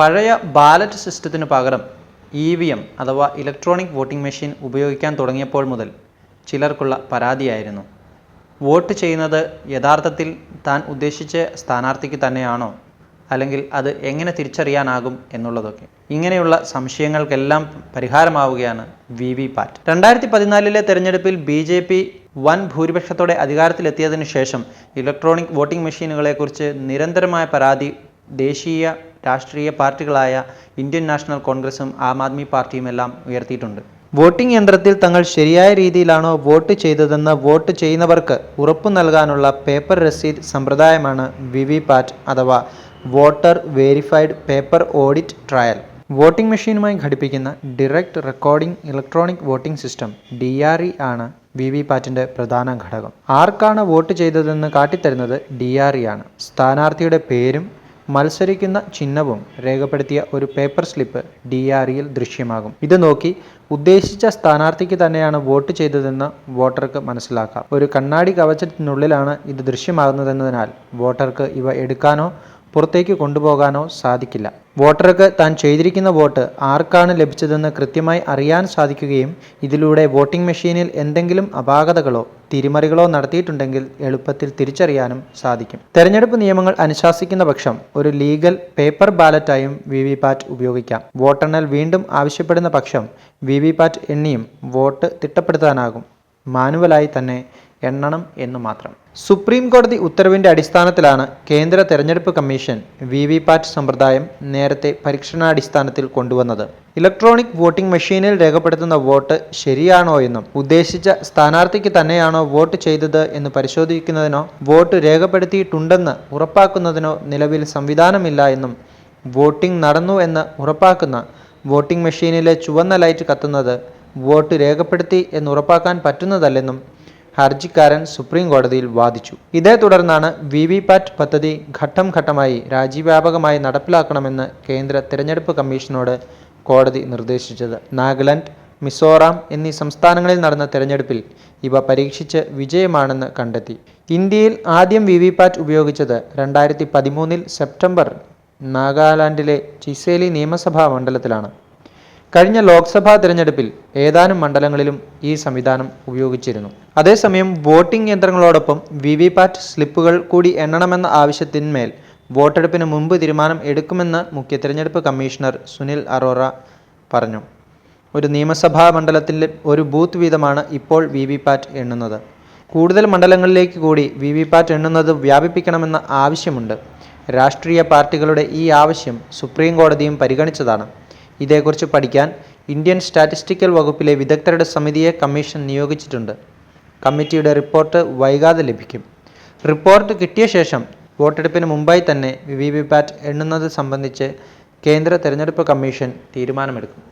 പഴയ ബാലറ്റ് സിസ്റ്റത്തിന് പകരം ഇ വി എം അഥവാ ഇലക്ട്രോണിക് വോട്ടിംഗ് മെഷീൻ ഉപയോഗിക്കാൻ തുടങ്ങിയപ്പോൾ മുതൽ ചിലർക്കുള്ള പരാതിയായിരുന്നു. വോട്ട് ചെയ്യുന്നത് യഥാർത്ഥത്തിൽ താൻ ഉദ്ദേശിച്ച സ്ഥാനാർത്ഥിക്ക് തന്നെയാണോ? അല്ലെങ്കിൽ അത് എങ്ങനെ തിരിച്ചറിയാനാകും എന്നുള്ളതൊക്കെ. ഇങ്ങനെയുള്ള സംശയങ്ങൾക്കെല്ലാം പരിഹാരമാവുകയാണ് വി വി പാറ്റ്. രണ്ടായിരത്തി പതിനാലിലെ തെരഞ്ഞെടുപ്പിൽ ബി ജെ പി വൻ ഭൂരിപക്ഷത്തോടെ അധികാരത്തിലെത്തിയതിനു ശേഷം ഇലക്ട്രോണിക് വോട്ടിംഗ് മെഷീനുകളെക്കുറിച്ച് നിരന്തരമായ പരാതി ദേശീയ രാഷ്ട്രീയ പാർട്ടികളായ ഇന്ത്യൻ നാഷണൽ കോൺഗ്രസും ആം ആദ്മി പാർട്ടിയും എല്ലാം ഉയർത്തിയിട്ടുണ്ട്. വോട്ടിംഗ് യന്ത്രത്തിൽ തങ്ങൾ ശരിയായ രീതിയിലാണോ വോട്ട് ചെയ്തതെന്ന് വോട്ട് ചെയ്യുന്നവർക്ക് ഉറപ്പു നൽകാനുള്ള പേപ്പർ രസീത് സമ്പ്രദായമാണ് വി വി പാറ്റ് അഥവാ voter verified paper audit trail. Voting മെഷീനുമായി ഘടിപ്പിക്കുന്ന direct recording electronic voting system D R E ആണ് വി വി പാറ്റിന്റെ പ്രധാന ഘടകം. ആർക്കാണ് വോട്ട് ചെയ്തതെന്ന് കാട്ടിത്തരുന്നത് ഡി ആർ ഇ ആണ്. സ്ഥാനാർത്ഥിയുടെ പേരും മത്സരിക്കുന്ന ചിഹ്നവും രേഖപ്പെടുത്തിയ ഒരു പേപ്പർ സ്ലിപ്പ് ഡി ആർ ഇയിൽ ദൃശ്യമാകും. ഇത് നോക്കി ഉദ്ദേശിച്ച സ്ഥാനാർത്ഥിക്ക് തന്നെയാണ് വോട്ട് ചെയ്തതെന്ന് വോട്ടർക്ക് മനസ്സിലാക്കാം. ഒരു കണ്ണാടി കവചത്തിനുള്ളിലാണ് ഇത് ദൃശ്യമാകുന്നതെന്നതിനാൽ വോട്ടർക്ക് ഇവ എടുക്കാനോ പുറത്തേക്ക് കൊണ്ടുപോകാനോ സാധിക്കില്ല. വോട്ടർക്ക് താൻ ചെയ്തിരിക്കുന്ന വോട്ട് ആർക്കാണ് ലഭിച്ചതെന്ന് കൃത്യമായി അറിയാൻ സാധിക്കുകയും ഇതിലൂടെ വോട്ടിംഗ് മെഷീനിൽ എന്തെങ്കിലും അപാകതകളോ തിരിമറികളോ നടത്തിയിട്ടുണ്ടെങ്കിൽ എളുപ്പത്തിൽ തിരിച്ചറിയാനും സാധിക്കും. തെരഞ്ഞെടുപ്പ് നിയമങ്ങൾ അനുശാസിക്കുന്ന പക്ഷം ഒരു ലീഗൽ പേപ്പർ ബാലറ്റായും വി വി പാറ്റ് ഉപയോഗിക്കാം. വോട്ടെണ്ണൽ വീണ്ടും ആവശ്യപ്പെടുന്ന പക്ഷം വി വി പാറ്റ് എണ്ണിയും വോട്ട് തിട്ടപ്പെടുത്താനാകും. മാനുവലായി തന്നെ എണ്ണണം എന്ന് മാത്രം. സുപ്രീം കോടതി ഉത്തരവിന്റെ അടിസ്ഥാനത്തിലാണ് കേന്ദ്ര തെരഞ്ഞെടുപ്പ് കമ്മീഷൻ വി വി പാറ്റ് സമ്പ്രദായം നേരത്തെ പരീക്ഷണാടിസ്ഥാനത്തിൽ കൊണ്ടുവന്നത്. ഇലക്ട്രോണിക് വോട്ടിംഗ് മെഷീനിൽ രേഖപ്പെടുത്തുന്ന വോട്ട് ശരിയാണോ എന്നും ഉദ്ദേശിച്ച സ്ഥാനാർത്ഥിക്ക് തന്നെയാണോ വോട്ട് ചെയ്തത് എന്ന് പരിശോധിക്കുന്നതിനോ വോട്ട് രേഖപ്പെടുത്തിയിട്ടുണ്ടെന്ന് ഉറപ്പാക്കുന്നതിനോ നിലവിൽ സംവിധാനമില്ല എന്നും വോട്ടിംഗ് നടന്നു എന്ന് ഉറപ്പാക്കുന്ന വോട്ടിംഗ് മെഷീനിലെ ചുവന്ന ലൈറ്റ് കത്തുന്നത് വോട്ട് രേഖപ്പെടുത്തി എന്ന് ഉറപ്പാക്കാൻ പറ്റുന്നതല്ലെന്നും ഹർജിക്കാരൻ സുപ്രീം കോടതിയിൽ വാദിച്ചു. ഇതേ തുടർന്നാണ് വി വി പാറ്റ് പദ്ധതി ഘട്ടം ഘട്ടമായി രാജ്യവ്യാപകമായി നടപ്പിലാക്കണമെന്ന് കേന്ദ്ര തിരഞ്ഞെടുപ്പ് കമ്മീഷനോട് കോടതി നിർദ്ദേശിച്ചത്. നാഗാലാൻഡ് മിസോറാം എന്നീ സംസ്ഥാനങ്ങളിൽ നടന്ന തെരഞ്ഞെടുപ്പിൽ ഇവ പരീക്ഷിച്ച് വിജയമാണെന്ന് കണ്ടെത്തി. ഇന്ത്യയിൽ ആദ്യം വി വി പാറ്റ് ഉപയോഗിച്ചത് രണ്ടായിരത്തി പതിമൂന്നിൽ സെപ്റ്റംബർ നാഗാലാൻഡിലെ ചിസേലി നിയമസഭാ മണ്ഡലത്തിലാണ്. കഴിഞ്ഞ ലോക്സഭാ തിരഞ്ഞെടുപ്പിൽ ഏതാനും മണ്ഡലങ്ങളിലും ഈ സംവിധാനം ഉപയോഗിച്ചിരുന്നു. അതേസമയം വോട്ടിംഗ് യന്ത്രങ്ങളോടൊപ്പം വി വി പാറ്റ് സ്ലിപ്പുകൾ കൂടി എണ്ണണമെന്ന ആവശ്യത്തിന്മേൽ വോട്ടെടുപ്പിന് മുമ്പ് തീരുമാനം എടുക്കുമെന്ന് മുഖ്യ തിരഞ്ഞെടുപ്പ് കമ്മീഷണർ സുനിൽ അറോറ പറഞ്ഞു. ഒരു നിയമസഭാ മണ്ഡലത്തിന്റെ ഒരു ബൂത്ത് വീതമാണ് ഇപ്പോൾ വി വി പാറ്റ് എണ്ണുന്നത്. കൂടുതൽ മണ്ഡലങ്ങളിലേക്ക് കൂടി വി വി പാറ്റ് എണ്ണുന്നത് വ്യാപിപ്പിക്കണമെന്ന ആവശ്യമുണ്ട്. രാഷ്ട്രീയ പാർട്ടികളുടെ ഈ ആവശ്യം സുപ്രീം കോടതിയും പരിഗണിച്ചതാണ്. ഇതേക്കുറിച്ച് പഠിക്കാൻ ഇന്ത്യൻ സ്റ്റാറ്റിസ്റ്റിക്കൽ വകുപ്പിലെ വിദഗ്ധരുടെ സമിതിയെ കമ്മീഷൻ നിയോഗിച്ചിട്ടുണ്ട്. കമ്മിറ്റിയുടെ റിപ്പോർട്ട് വൈകാതെ ലഭിക്കും. റിപ്പോർട്ട് കിട്ടിയ ശേഷം വോട്ടെടുപ്പിന് മുമ്പായി തന്നെ വി വി പാറ്റ് എണ്ണുന്നത് സംബന്ധിച്ച് കേന്ദ്ര തെരഞ്ഞെടുപ്പ് കമ്മീഷൻ തീരുമാനമെടുക്കും.